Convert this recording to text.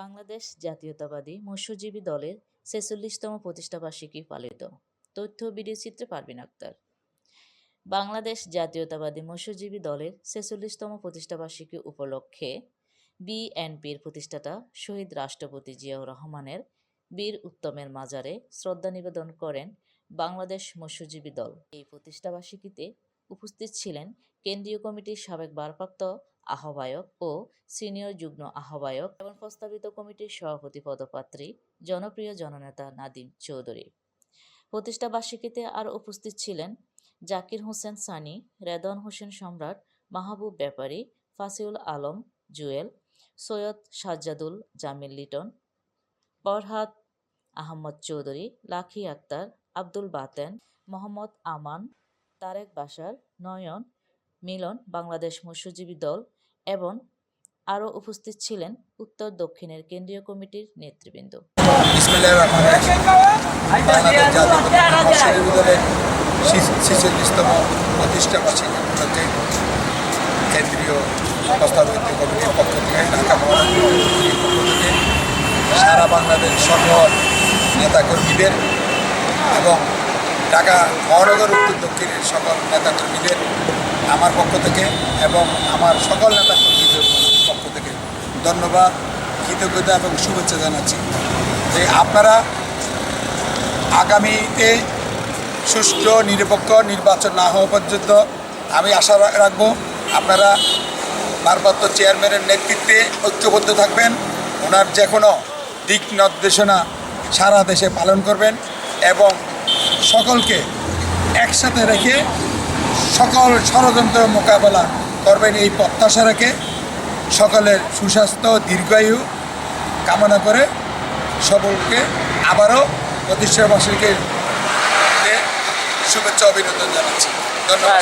বাংলাদেশ জাতীয়তাবাদী মৎস্যজীবী দলের ছেচল্লিশতম প্রতিষ্ঠাবার্ষিকী পালিত। তথ্য ভিডিও চিত্রে পারভিন আক্তার। বাংলাদেশ জাতীয়তাবাদী মৎস্যজীবী দলের ছেচল্লিশতম প্রতিষ্ঠাবার্ষিকী উপলক্ষে বিএনপির প্রতিষ্ঠাতা শহীদ রাষ্ট্রপতি জিয়াউর রহমানের বীর উত্তমের মাজারে শ্রদ্ধা নিবেদন করেন বাংলাদেশ মৎস্যজীবী দল। এই প্রতিষ্ঠাবার্ষিকীতে উপস্থিত ছিলেন কেন্দ্রীয় কমিটির সাবেক ভারপ্রাপ্ত আহ্বায়ক ও সিনিয়র যুগ্ম আহ্বায়ক এবং প্রস্তাবিত কমিটির সভাপতি পদপ্রার্থী, জনপ্রিয় জননেতা নাদিম চৌধুরী। প্রতিষ্ঠা বার্ষিকীতে আরও উপস্থিত ছিলেন জাকির হোসেন সানি রেদন হোসেন সম্রাট, মাহবুব ব্যাপারী, ফাসিউল আলম, জুয়েল, সৈয়দ সাজ্জাদুল, জামিল লিটন, ফরহাদ আহমদ চৌধুরী, লাখি আক্তার, আব্দুল বাতেন, মোহাম্মদ আমান, তারেক বাসার নয়ন মিলন, বাংলাদেশ মৎস্যজীবী দল এবং আরও উপস্থিত ছিলেন উত্তর দক্ষিণের কেন্দ্রীয় কমিটির নেতৃবৃন্দ। ছেচল্লিশতম প্রতিষ্ঠা বার্ষিকী কেন্দ্রীয় প্রস্তাবিত কমিটির পক্ষ থেকে ঢাকা মহানগর সারা বাংলাদেশ সকল নেতাকর্মীদের এবং ঢাকা মহানগর উত্তর দক্ষিণের সকল নেতাকর্মীদের আমার পক্ষ থেকে এবং আমার সকল নেতাকর্মীদের পক্ষ থেকে ধন্যবাদ, কৃতজ্ঞতা এবং শুভেচ্ছা জানাচ্ছি যে আপনারা আগামীতে সুষ্ঠু, নিরপেক্ষ নির্বাচন না হওয়া পর্যন্ত আমি আশা রাখব আপনারা ভারপ্রাপ্ত চেয়ারম্যানের নেতৃত্বে ঐক্যবদ্ধ থাকবেন, ওনার যে কোনো দিক নির্দেশনা সারা দেশে পালন করবেন এবং সকলকে একসাথে রেখে সকল ষড়যন্ত্র মোকাবেলা করবেন এই প্রত্যাশা রেখে সকলের সুস্বাস্থ্য, দীর্ঘায়ু কামনা করে সকলকে আবারও প্রতিষ্ঠাবাসীকে শুভেচ্ছা অভিনন্দন জানাচ্ছি। ধন্যবাদ।